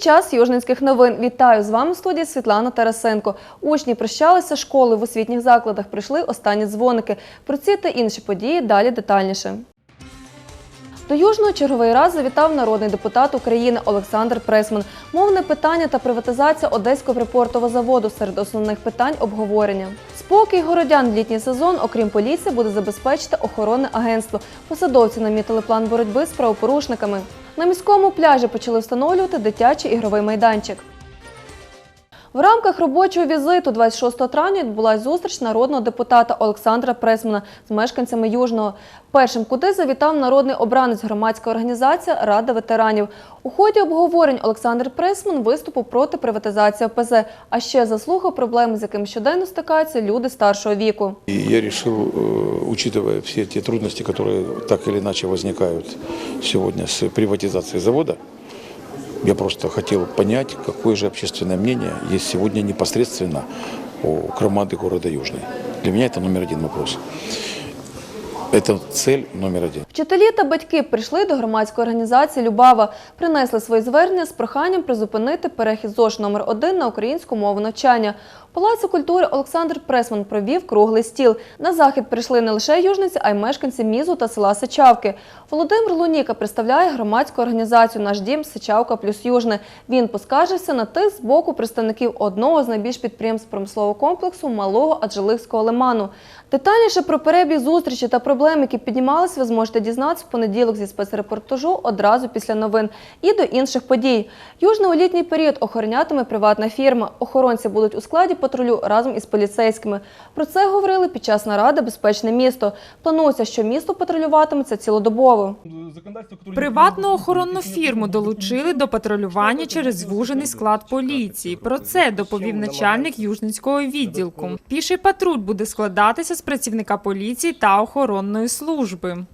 Час южницьких новин. Вітаю з вами в студії Світлана Тарасенко. Учні прощалися школи в освітніх закладах. Прийшли останні дзвоники. Про ці та інші події далі детальніше. До Южного черговий раз завітав народний депутат України Олександр Пресман. Мовне питання та приватизація Одеського припортового заводу серед основних питань обговорення. Спокій городян в літній сезон, окрім поліції, буде забезпечити охоронне агентство. Посадовці намітили план боротьби з правопорушниками. На міському пляжі почали встановлювати дитячий ігровий майданчик. В рамках робочого візиту 26 травня відбулася зустріч народного депутата Олександра Пресмана з мешканцями Южного. Першим куди завітав народний обранець громадська організація Рада ветеранів. У ході обговорень Олександр Пресман виступив проти приватизації ОПЗ, а ще заслухав проблеми, з якими щоденно стикаються люди старшого віку. И я решил, э, учитывая все те трудности, которые так или иначе возникают сегодня с приватизацией завода, я просто хотел понять, какое же общественное мнение есть сегодня непосредственно о громаде города Южный. Для меня это номер один вопрос. Это цель номер один. Вчителі та батьки прийшли до громадської організації Любава, принесли свої звернення з проханням призупинити перехід ЗОЖ номер 1 на українську мову навчання. У Палаці культури Олександр Пресман провів круглий стіл. На захід прийшли не лише южниці, а й мешканці Мізу та села Сичавки. Володимир Луніка представляє громадську організацію Наш дім Сичавка плюс Южне. Він поскаржився на тиск з боку представників одного з найбільш підприємств промислового комплексу малого Аджилихського лиману. Детальніше про перебіг зустрічі та проблем, які піднімалися, ви зможете дізнатися в понеділок зі спецрепортажу одразу після новин і до інших подій. Южне у літній період охоронятиме приватна фірма. Охоронці будуть у складі патрулю разом із поліцейськими. Про це говорили під час наради Безпечне місто. Планується, що місто патрулюватиметься цілодобово. Приватну охоронну фірму долучили до патрулювання через звужений склад поліції. Про це доповів начальник Южницького відділку. Піший патруль буде складатися з працівника поліції та охоронної служби.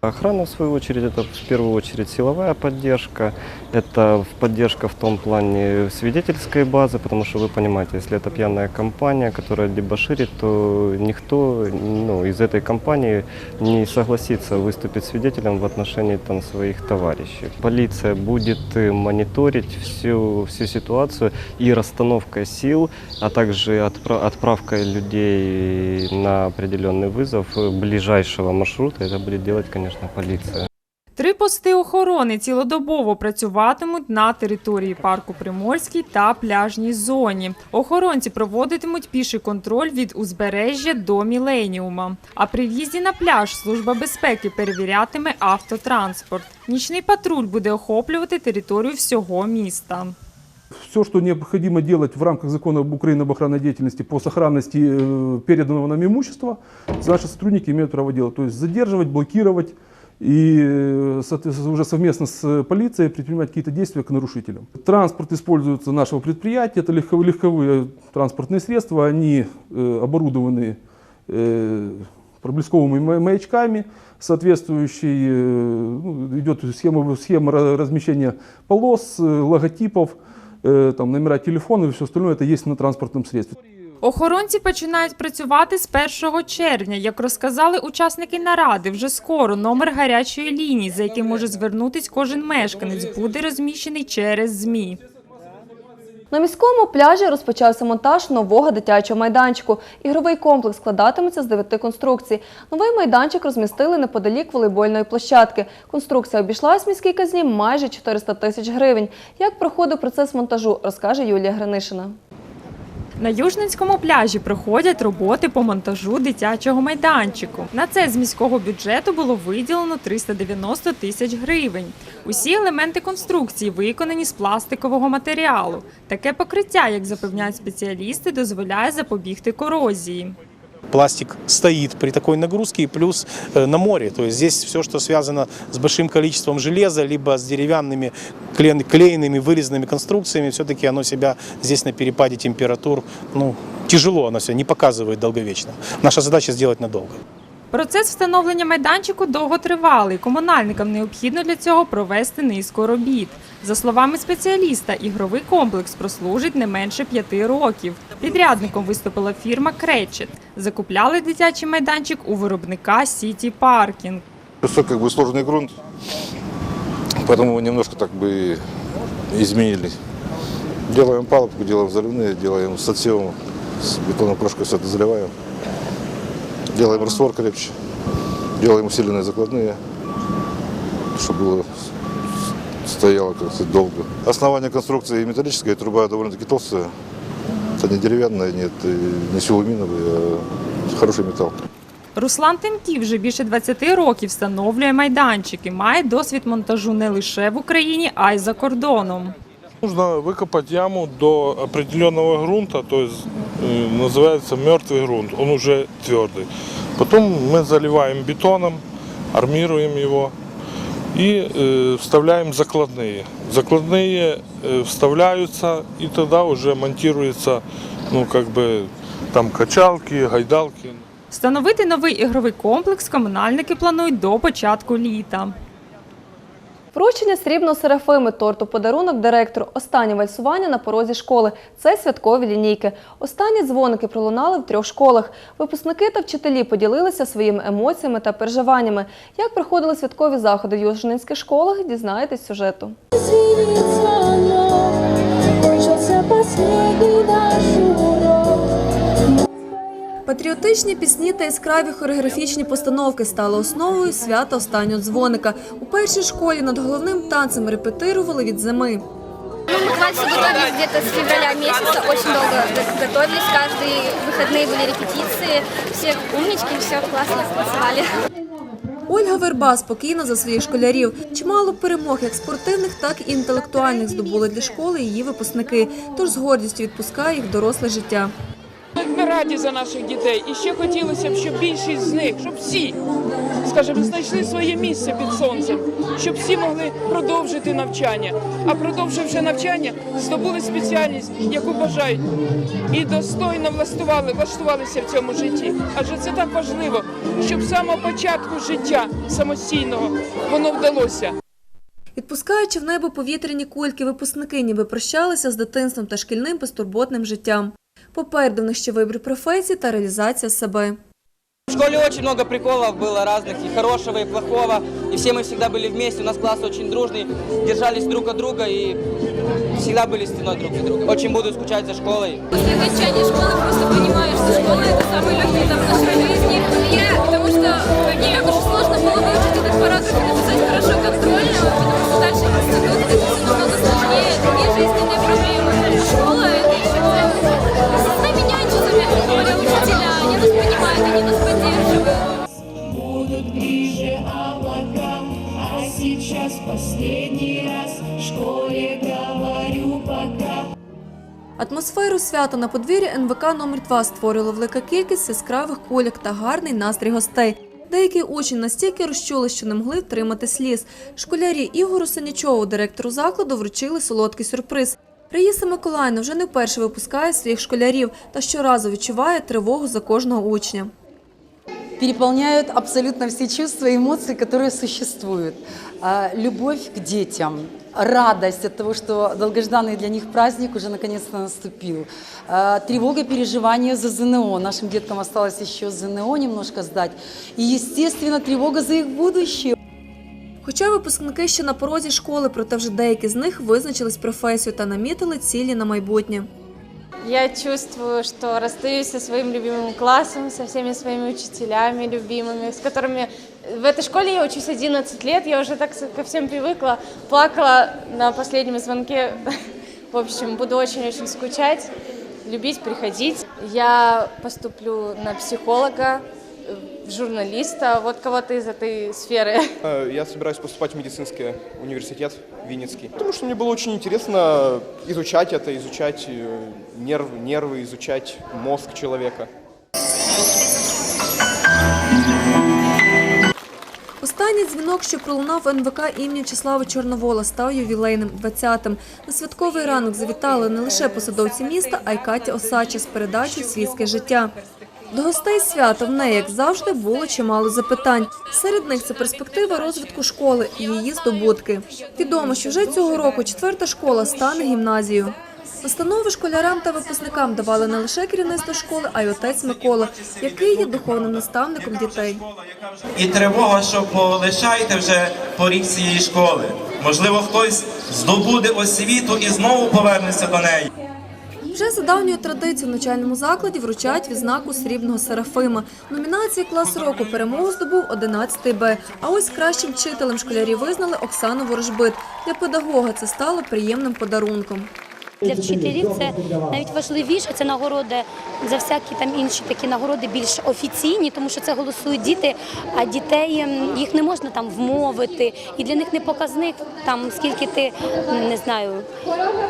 Охрана, в свою очередь, это в первую очередь силовая поддержка. Это поддержка в том плане свидетельской базы, потому что вы понимаете, если это пьяная компания, которая дебоширит, то никто ну, из этой компании не согласится выступить свидетелем в отношении там, своих товарищей. Полиция будет э, мониторить всю, всю ситуацию и расстановкой сил, а также отпра- отправкой людей на определенный вызов э, ближайшего маршрута. Это будет делать, конечно, полиция. Три пости охорони цілодобово працюватимуть на території парку Приморський та пляжній зоні. Охоронці проводитимуть піший контроль від узбережжя до Міленіума. А при в'їзді на пляж служба безпеки перевірятиме автотранспорт. Нічний патруль буде охоплювати територію всього міста. Все, что необходимо делать в рамках закона об Украине об охранной деятельности по сохранности э, переданного нам имущества, наши сотрудники имеют право делать. То есть задерживать, блокировать и э, уже совместно с полицией предпринимать какие-то действия к нарушителям. Транспорт используется нашего предприятия, это легко- легковые транспортные средства, они э, оборудованы проблесковыми ма- маячками, соответствующий, э, ну, идет схема, схема ра- размещения полос, логотипов, там, номера телефона и все остальное, это есть на транспортном средстве. Охоронці починають працювати з 1 червня. Як розказали учасники наради, вже скоро номер гарячої лінії, за яким може звернутись кожен мешканець, буде розміщений через ЗМІ. На міському пляжі розпочався монтаж нового дитячого майданчику. Ігровий комплекс складатиметься з дев'яти конструкцій. Новий майданчик розмістили неподалік волейбольної площадки. Конструкція обійшлась міській казні майже 400 тисяч гривень. Як проходив процес монтажу, розкаже Юлія Гринишина. На Южненському пляжі проходять роботи по монтажу дитячого майданчику. На це з міського бюджету було виділено 390 тисяч гривень. Усі елементи конструкції виконані з пластикового матеріалу. Таке покриття, як запевняють спеціалісти, дозволяє запобігти корозії. пластик стоит при такой нагрузке, и плюс э, на море. То есть здесь все, что связано с большим количеством железа, либо с деревянными клеен- клеенными вырезанными конструкциями, все-таки оно себя здесь на перепаде температур, ну, тяжело оно все, не показывает долговечно. Наша задача сделать надолго. Процес встановлення майданчику довготривалий. Комунальникам необхідно для цього провести низку робіт. За словами спеціаліста, ігровий комплекс прослужить не менше п'яти років. Підрядником виступила фірма Кречет. Закупляли дитячий майданчик у виробника Сіті Паркінг. Просто как бы сложный грунт, поэтому немножко так бы изменили. Делаем палубку, делаем заливные, делаем с отсевом, с бетонной крошкой все это заливаем. Делаем раствор крепче, делаем усиленные закладные, чтобы было с- стояло как сказать, долго. Основание конструкции металлическое, труба довольно-таки толстая. Это не деревянная, нет, и не силуминовый, а хороший металл. Руслан Тимків вже більше 20 років встановлює майданчики. Має досвід монтажу не лише в Україні, а й за кордоном. Нужно выкопать яму до определенного грунта, то есть э, называется мертвый грунт, он уже твердый. Потом мы заливаем бетоном, армируем его и э, вставляем закладные. Закладные э, вставляются и тогда уже монтируется, ну как бы там качалки, гайдалки. Встановити новий ігровий комплекс комунальники планують до початку літа. Вручення срібного серафими торту подарунок директору. Останнє вальсування на порозі школи. Це святкові лінійки. Останні дзвоники пролунали в трьох школах. Випускники та вчителі поділилися своїми емоціями та переживаннями. Як проходили святкові заходи в южненських школах, дізнаєтесь сюжету. Звенит звонок, кончился последний наш урок. Патріотичні пісні та яскраві хореографічні постановки стали основою свята останнього дзвоника. У першій школі над головним танцем репетирували від зими. Ну, мы к вальсу готовились где-то с февраля месяца, очень долго г- готовились, каждые выходные были репетиции, все умнички, все классно танцевали. Ольга Верба спокійна за своїх школярів. Чимало перемог як спортивних, так і інтелектуальних здобули для школи її випускники. Тож з гордістю відпускає їх в доросле життя. Ми раді за наших дітей. І ще хотілося б, щоб більшість з них, щоб всі, скажімо, знайшли своє місце під сонцем, щоб всі могли продовжити навчання. А продовживши навчання, здобули спеціальність, яку бажають, і достойно влаштували, влаштувалися в цьому житті. Адже це так важливо, щоб з початку життя самостійного воно вдалося. Відпускаючи в небо повітряні кульки, випускники ніби прощалися з дитинством та шкільним безтурботним життям. Попереду в них ще вибір професії та реалізація себе. В школе очень много приколов было разных, и хорошего, и плохого. И все мы всегда были вместе, у нас класс очень дружный, держались друг от друга и всегда были стеной друг для друга. Очень буду скучать за школой. После окончания школы просто понимаешь, что школа это самый легкий этап нашей жизни. Я, потому что не так уж и сложно было выучить этот параграф и написать хорошо контрольную, Атмосферу свята на подвір'ї НВК номер 2 створила велика кількість яскравих кульок та гарний настрій гостей. Деякі учні настільки розчули, що не могли втримати сліз. Школярі Ігору Санічову, директору закладу, вручили солодкий сюрприз. Раїса Миколаївна вже не вперше випускає своїх школярів та щоразу відчуває тривогу за кожного учня переполняют абсолютно все чувства и эмоции, которые существуют. А, Любовь к детям, радость от того, что долгожданный для них праздник уже наконец-то наступил. А, Тревога, переживания за ЗНО. Нашим деткам осталось еще ЗНО немножко сдать. И, естественно, тревога за их будущее. Хоча випускники ще на порозі школи, проте вже деякі з них визначились професією та намітили цілі на майбутнє. Я чувствую, что расстаюсь со своим любимым классом, со всеми своими учителями любимыми, с которыми в этой школе я учусь 11 лет, я уже так ко всем привыкла, плакала на последнем звонке. В общем, буду очень-очень скучать, любить, приходить. Я поступлю на психолога, в журналиста, вот кого-то из этой сферы. Я собираюсь поступать в медицинский университет Винницкий. Потому что мне было очень интересно изучать это, изучать нерв, нервы, изучать мозг человека. Останній дзвінок, що пролунав в НВК імені Числава Чорновола, став ювілейним 20-тим. На святковий ранок завітали не лише посадовці міста, а й Катя Осача з передачею Світське життя. До гостей свята в неї, як завжди, було чимало запитань. Серед них це перспектива розвитку школи і її здобутки. Відомо, що вже цього року четверта школа стане гімназією. Настанови школярам та випускникам давали не лише керівництво школи, а й отець Микола, який є духовним наставником дітей. І тривога, що полишаєте вже поріг цієї школи. Можливо, хтось здобуде освіту і знову повернеться до неї. Вже за давньою традицією в начальному закладі вручають відзнаку срібного серафима. Номінації клас року перемогу здобув 11 Б. А ось кращим вчителем школярі визнали Оксану Ворожбит. Для педагога це стало приємним подарунком. Для вчителів це навіть важливіше. Це нагороди за всякі там інші такі нагороди більш офіційні, тому що це голосують діти, а дітей ем, їх не можна там вмовити. І для них не показник там скільки ти не знаю,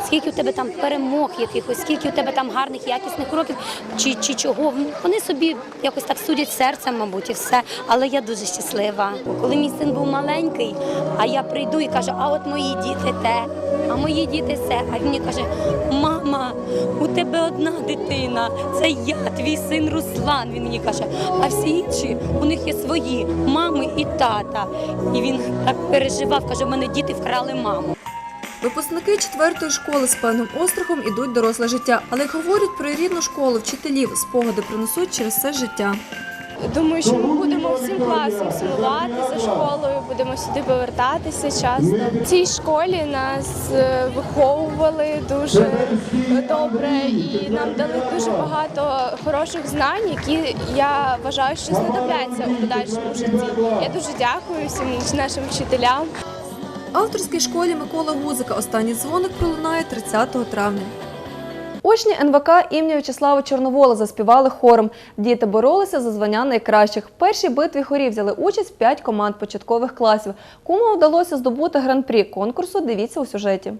скільки у тебе там перемог якихось, скільки у тебе там гарних, якісних уроків, чи, чи чого. Вони собі якось так судять серцем, мабуть, і все. Але я дуже щаслива. Коли мій син був маленький, а я прийду і кажу, а от мої діти те, а мої діти все. А він мені каже: мама, у тебе одна дитина, це я, твій син Руслан. Він мені каже, а всі інші у них є свої мами і тата. І він так переживав, каже, у мене діти вкрали маму. Випускники четвертої школи з певним острахом ідуть доросле життя, але як говорять про рідну школу, вчителів спогади принесуть через все життя. Думаю, що ми будемо всім класом сумувати за школою, будемо сюди повертатися часто. В цій школі нас е, виховували дуже добре і нам дали дуже багато хороших знань, які я вважаю, що знадобляться у подальшому житті. Я дуже дякую всім нашим вчителям. Авторській школі Миколи Гузика останній дзвоник пролунає 30 травня. Учні НВК імені В'ячеслава Чорновола заспівали хором. Діти боролися за звання найкращих. В першій битві хорів взяли участь 5 команд початкових класів. Кому вдалося здобути гран-прі конкурсу, дивіться у сюжеті.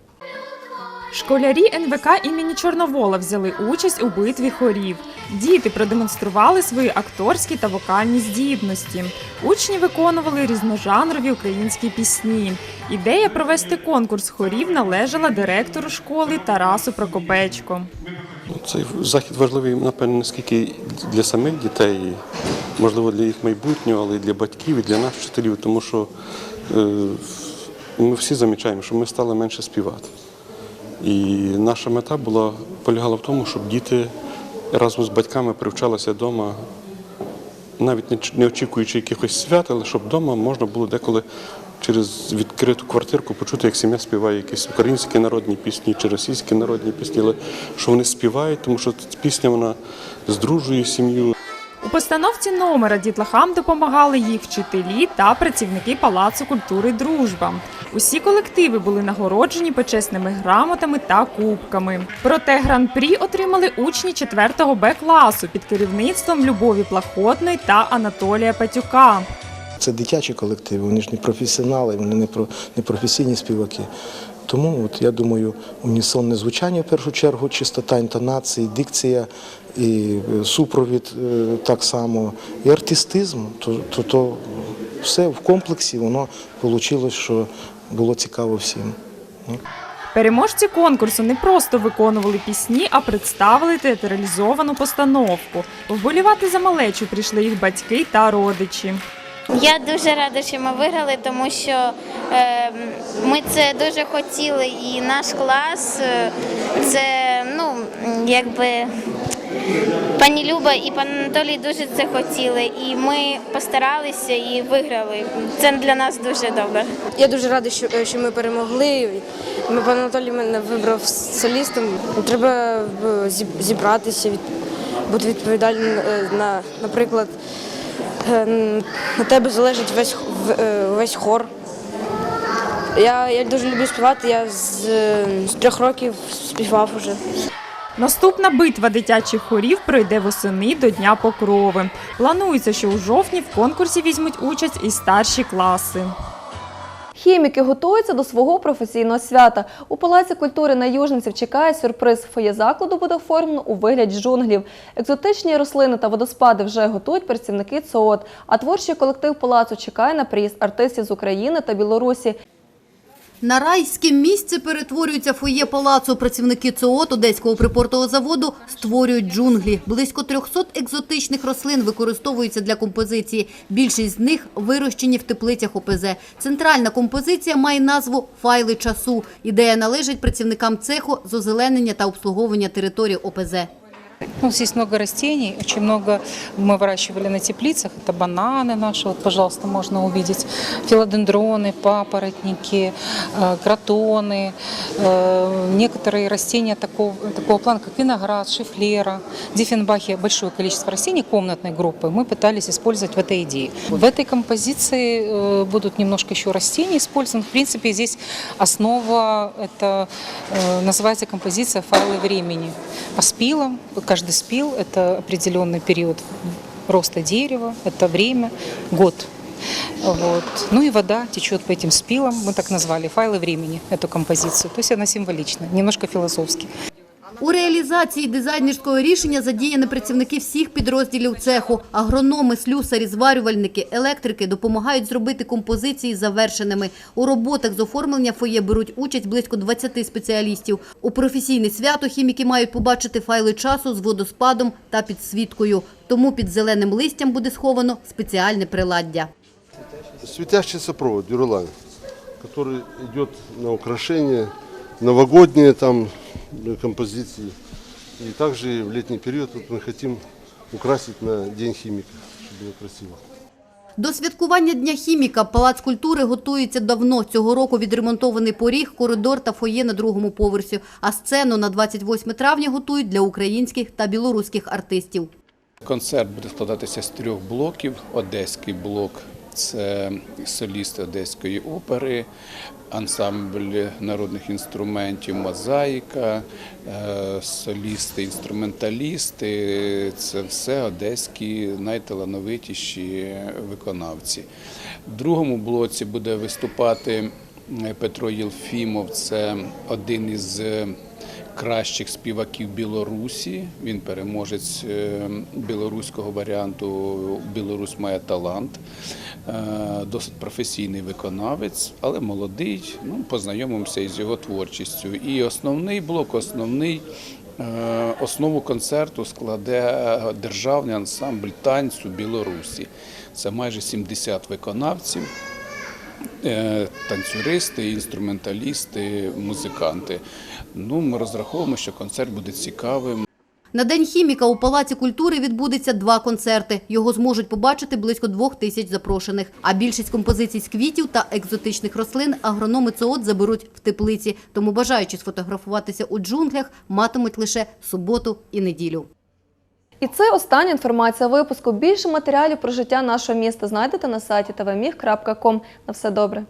Школярі НВК імені Чорновола взяли участь у битві хорів. Діти продемонстрували свої акторські та вокальні здібності. Учні виконували різножанрові українські пісні. Ідея провести конкурс хорів належала директору школи Тарасу Прокопечко. Цей захід важливий, напевно, не скільки для самих дітей, можливо, для їх майбутнього, але й для батьків, і для нас, вчителів, тому що е, ми всі замічаємо, що ми стали менше співати. І наша мета була полягала в тому, щоб діти разом з батьками привчалися вдома, навіть не очікуючи якихось свят, але щоб вдома можна було деколи через відкриту квартирку почути, як сім'я співає якісь українські народні пісні чи російські народні пісні, але що вони співають, тому що пісня вона здружує сім'ю. У постановці номера дітлахам допомагали їх вчителі та працівники Палацу культури Дружба. Усі колективи були нагороджені почесними грамотами та кубками. Проте гран-прі отримали учні 4 Б класу під керівництвом Любові Плахотної та Анатолія Патюка. Це дитячі колективи, вони ж не професіонали, вони не професійні співаки. Тому от, я думаю, унісонне звучання в першу чергу, чистота інтонації, дикція і е, супровід е, так само, і артистизм, то, то, то все в комплексі воно вийшло, що було цікаво всім. Ну. Переможці конкурсу не просто виконували пісні, а представили театралізовану постановку. Вболівати за малечу прийшли їх батьки та родичі. Я дуже рада, що ми виграли, тому що е, ми це дуже хотіли, і наш клас е, це ну якби пані Люба і пан Анатолій дуже це хотіли, і ми постаралися і виграли. Це для нас дуже добре. Я дуже рада, що, е, що ми перемогли. Ми пан Анатолій мене вибрав солістом. Треба е, зібратися, бути відповідальним на, наприклад, на тебе залежить весь, е, весь хор. Я, я дуже люблю співати, я з, е, з трьох років співав уже. Наступна битва дитячих хорів пройде восени до Дня Покрови. Планується, що у жовтні в конкурсі візьмуть участь і старші класи. Хіміки готуються до свого професійного свята. У Палаці культури на Южниців чекає сюрприз. Фоє закладу буде оформлено у вигляді джунглів. Екзотичні рослини та водоспади вже готують працівники ЦООТ. А творчий колектив палацу чекає на приїзд артистів з України та Білорусі. На райське місце перетворюється фоє палацу. Працівники ЦООТ Одеського припортового заводу створюють джунглі. Близько 300 екзотичних рослин використовуються для композиції. Більшість з них вирощені в теплицях ОПЗ. Центральна композиція має назву «Файли часу». Ідея належить працівникам цеху з озеленення та обслуговування території ОПЗ. У нас есть много растений, очень много мы выращивали на теплицах. Это бананы наши, вот, пожалуйста, можно увидеть. Филодендроны, папоротники, э, кротоны, э, некоторые растения такого, такого плана, как виноград, шифлера, диффенбахи. Большое количество растений комнатной группы мы пытались использовать в этой идее. В этой композиции э, будут немножко еще растений использованы. В принципе, здесь основа, это э, называется композиция «Файлы времени». По спилам, каждый спил – это определенный период роста дерева, это время, год. Вот. Ну и вода течет по этим спилам, мы так назвали, файлы времени, эту композицию. То есть она символична, немножко философски. У реалізації дизайнерського рішення задіяні працівники всіх підрозділів цеху. Агрономи, слюсарі, зварювальники, електрики допомагають зробити композиції завершеними. У роботах з оформлення фоє беруть участь близько 20 спеціалістів. У професійне свято хіміки мають побачити файли часу з водоспадом та підсвіткою. Тому під зеленим листям буде сховано спеціальне приладдя. светящийся провод дюралайн, который идет на украшение, новогодние там э, композиции. И также в летний период вот мы хотим украсить на День химика, чтобы было красиво. До святкування Дня хіміка Палац культури готується давно. Цього року відремонтований поріг, коридор та фоє на другому поверсі. А сцену на 28 травня готують для українських та білоруських артистів. Концерт буде складатися з трьох блоків. Одеський блок це солісти Одеської опери, ансамбль народних інструментів, мозаїка, е, солісти, інструменталісти. Це все одеські найталановитіші виконавці. В другому блоці буде виступати Петро Єлфімов, це один із кращих співаків Білорусі. Він переможець е, білоруського варіанту Білорусь має талант. Е, Досить професійний виконавець, але молодий. Ну, познайомимося із його творчістю. І основний блок, основний. е, Основу концерту складе державний ансамбль танцю Білорусі. Це майже 70 виконавців, танцюристи, інструменталісти, музиканти. Ну, ми розраховуємо, що концерт буде цікавим. На День хіміка у Палаці культури відбудеться два концерти. Його зможуть побачити близько двох тисяч запрошених. А більшість композицій з квітів та екзотичних рослин агрономи ЦОД заберуть в теплиці. Тому бажаючи сфотографуватися у джунглях матимуть лише суботу і неділю. І це остання інформація випуску. Більше матеріалів про життя нашого міста знайдете на сайті tvmіг.com. На все добре.